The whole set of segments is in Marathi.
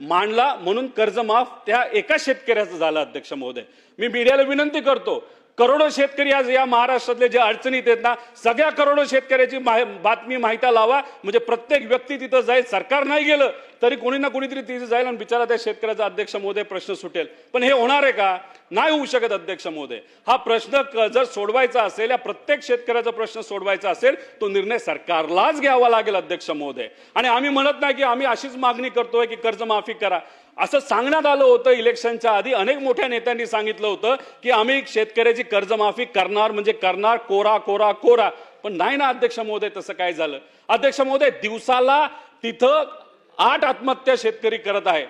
मांडला म्हणून कर्जमाफ त्या एका शेतकऱ्याचं झालं अध्यक्ष महोदय. मी मीडियाला विनंती करतो करोडो शेतकरी आज या महाराष्ट्रातले जे अडचणीत आहेत ना सगळ्या करोडो शेतकऱ्याची बातमी माहिती लावा. म्हणजे प्रत्येक व्यक्ती तिथं जाईल. सरकार नाही गेलं तरी कोणी ना कोणीतरी तिथे जाईल आणि बिचारा त्या शेतकऱ्याचा अध्यक्ष महोदय प्रश्न सुटेल. पण हे होणार आहे का? नाही होऊ शकत अध्यक्ष महोदय. हा प्रश्न जर सोडवायचा असेल या प्रत्येक शेतकऱ्याचा प्रश्न सोडवायचा असेल तो निर्णय सरकारलाच घ्यावा लागेल अध्यक्ष महोदय. आणि आम्ही म्हणत नाही की आम्ही अशीच मागणी करतोय की कर्जमाफी करा. असं सांगण्यात आलं होतं इलेक्शनच्या आधी. अनेक मोठ्या नेत्यांनी सांगितलं होतं की आम्ही शेतकऱ्याची कर्जमाफी करणार म्हणजे करणार कोरा कोरा कोरा. पण नाही ना अध्यक्ष महोदय तसं काय झालं? अध्यक्ष महोदय दिवसाला तिथं आठ आत्महत्या शेतकरी करत आहे.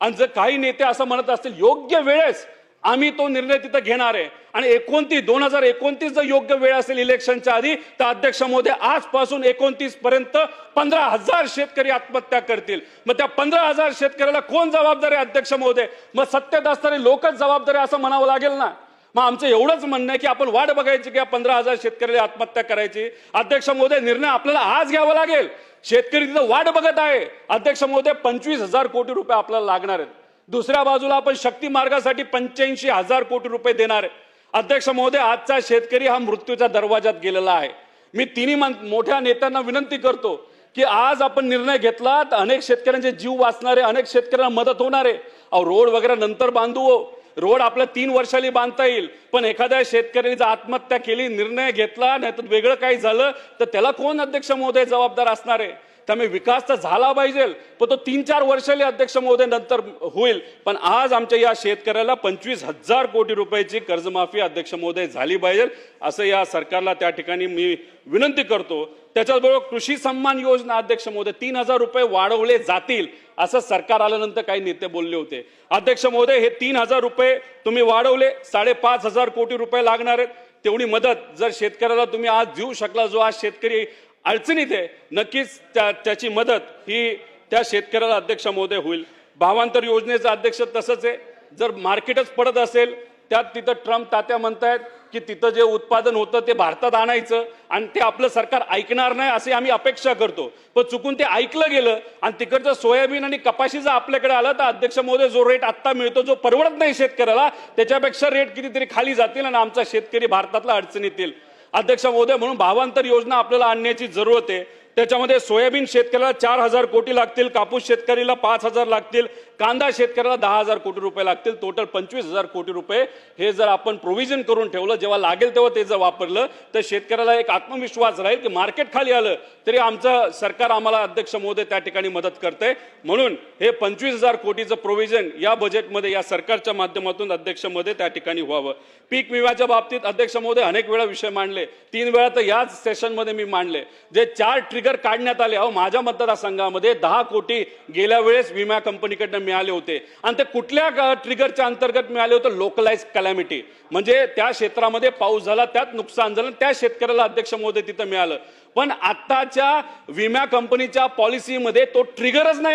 आणि जर काही नेते असं म्हणत असतील योग्य वेळेस आम्ही तो निर्णय तिथं घेणार आहे. आणि एकोणतीस दोन हजार एकोणतीस जर योग्य वेळ असेल इलेक्शनच्या आधी तर अध्यक्ष मोदी आजपासून एकोणतीस पर्यंत पंधरा हजार शेतकरी आत्महत्या करतील. मग त्या पंधरा हजार शेतकऱ्याला कोण जबाबदार आहे अध्यक्ष महोदय मग सत्तेत असणारे लोकच जबाबदार आहे असं म्हणावं लागेल ना? मग आमचं एवढंच म्हणणं आहे की आपण वाट बघायची की पंधरा हजार शेतकऱ्याला आत्महत्या करायची. अध्यक्ष महोदय निर्णय आपल्याला आज घ्यावा लागेल. शेतकरी तिथं वाट बघत आहे. अध्यक्ष महोदय पंचवीस हजार कोटी रुपये आपल्याला लागणार आहेत. दुसऱ्या बाजूला आपण शक्ती मार्गासाठी पंच्याऐंशी हजार कोटी रुपये देणार आहे. अध्यक्ष महोदय आजचा शेतकरी हा मृत्यूच्या दरवाजात गेलेला आहे. मी तिन्ही मोठ्या नेत्यांना विनंती करतो की आज आपण निर्णय घेतला तर अनेक शेतकऱ्यांचे जीव वाचणारे अनेक शेतकऱ्यांना मदत होणार आहे. अहो रोड वगैरे नंतर बांधू हो. रोड आपल्या तीन वर्षाली बांधता येईल पण एखाद्या शेतकऱ्याने जर आत्महत्या केली निर्णय घेतला नाही तर वेगळं काही झालं तर त्याला कोण अध्यक्ष महोदय जबाबदार असणार आहे? त्यामुळे विकास तर झाला पाहिजे पण तो तीन चार वर्षाले अध्यक्ष महोदय नंतर होईल. पण आज आमच्या या शेतकऱ्याला पंचवीस हजार कोटी रुपयाची कर्जमाफी अध्यक्ष महोदय झाली पाहिजे असं या सरकारला त्या ठिकाणी मी विनंती करतो. त्याच्याचबरोबर कृषी सन्मान योजना अध्यक्ष महोदय तीन हजार रुपये वाढवले जातील असं सरकार आल्यानंतर काही नेते बोलले होते. अध्यक्ष महोदय हे तीन हजार रुपये तुम्ही वाढवले साडेपाच हजार कोटी रुपये लागणार आहेत. तेवढी मदत जर शेतकऱ्याला तुम्ही आज देऊ शकला जो आज शेतकरी अडचणीत आहे. नक्कीच त्या त्याची मदत ही त्या शेतकऱ्याला अध्यक्ष महोदय होईल. भावांतर योजनेचं अध्यक्ष तसंच आहे. जर मार्केटच पडत असेल त्यात तिथं ट्रम्प तात्या म्हणतायत की तिथं जे उत्पादन होतं ते भारतात आणायचं आणि ते आपलं सरकार ऐकणार नाही असे आम्ही अपेक्षा करतो. पण चुकून ते ऐकलं गेलं आणि तिकडचं सोयाबीन आणि कपाशी जर आपल्याकडे आलं तर अध्यक्ष महोदय जो रेट आत्ता मिळतो जो परवडत नाही शेतकऱ्याला त्याच्यापेक्षा रेट कितीतरी खाली जातील आणि आमचा शेतकरी भारतातला अडचणीत येईल. अध्यक्ष महोदय म्हणून भावांतर योजना आपल्याला आणण्याची जरूरत आहे. त्याच्यामध्ये सोयाबीन शेतकऱ्याला चार हजार कोटी लागतील कापूस शेतकरीला पाच हजार लागतील कांदा शेतकऱ्याला दहा हजार कोटी रुपये लागतील टोटल पंचवीस हजार कोटी रुपये. हे जर आपण प्रोव्हिजन करून ठेवलं जेव्हा लागेल तेव्हा ते जर वापरलं तर शेतकऱ्याला एक आत्मविश्वास राहील की मार्केट खाली आलं तरी आमचं सरकार आम्हाला अध्यक्ष महोदय त्या ठिकाणी मदत करतंय. म्हणून हे पंचवीस हजार कोटीचं प्रोव्हिजन या बजेटमध्ये या सरकारच्या माध्यमातून अध्यक्षमध्ये त्या ठिकाणी व्हावं. पीक विम्याच्या बाबतीत अध्यक्ष महोदय अनेक वेळा विषय मांडले. तीन वेळा तर याच सेशनमध्ये मी मांडले. जे चार ट्रिक ट्रिगर काढण्यात आले. अहो माझ्या मतदारसंघामध्ये दहा कोटी गेल्या वेळेस विमा कंपनीकडनं मिळाले होते. आणि ते कुठल्या ट्रिगरच्या अंतर्गत मिळाले होते? लोकलाइज कलॅमिटी म्हणजे त्या क्षेत्रामध्ये पाऊस झाला त्यात नुकसान झालं त्या शेतकऱ्याला अध्यक्ष महोदय तिथं मिळालं. पण आत्ताच्या विमा कंपनीच्या पॉलिसीमध्ये तो ट्रिगरच नाही